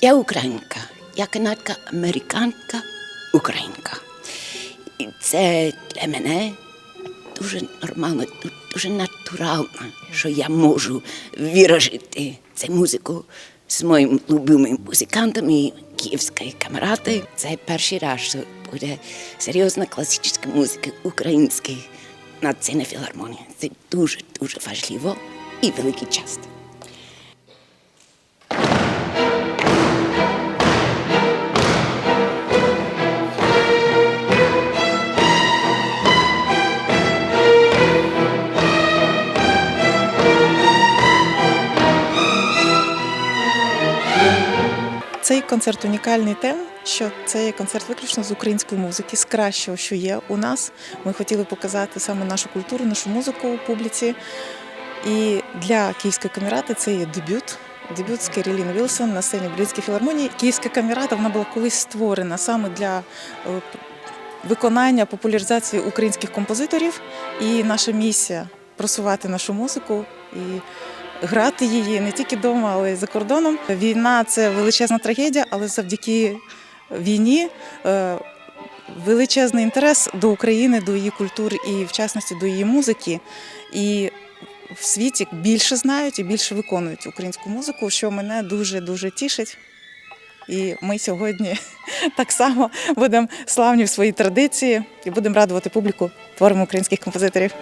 Я українка, я канадка, американка, українка. І це для мене дуже нормально, дуже натурально, що я можу виражити цю музику з моїм любимим і київської камерати. Це перший раз, що буде серйозна класична музика українська на сцені філармонії. Це дуже дуже важливо і великий час. Цей концерт унікальний тим, що це є концерт виключно з української музики, з кращого, що є у нас. Ми хотіли показати саме нашу культуру, нашу музику у публіці. І для Київської камерати це є дебют. Дебют з Керілін Вілсон на сцені Бродівської філармонії. Київська камерата вона була колись створена саме для е, виконання, популяризації українських композиторів. І наша місія просувати нашу музику і грати її не тільки вдома, але й за кордоном. Війна це величезна трагедія, але завдяки війні е, величезний інтерес до України, до її культури і, в частності, до її музики. І в світі більше знають і більше виконують українську музику, що мене дуже дуже тішить. І ми сьогодні так само будемо славні в своїй традиції і будемо радувати публіку творами українських композиторів.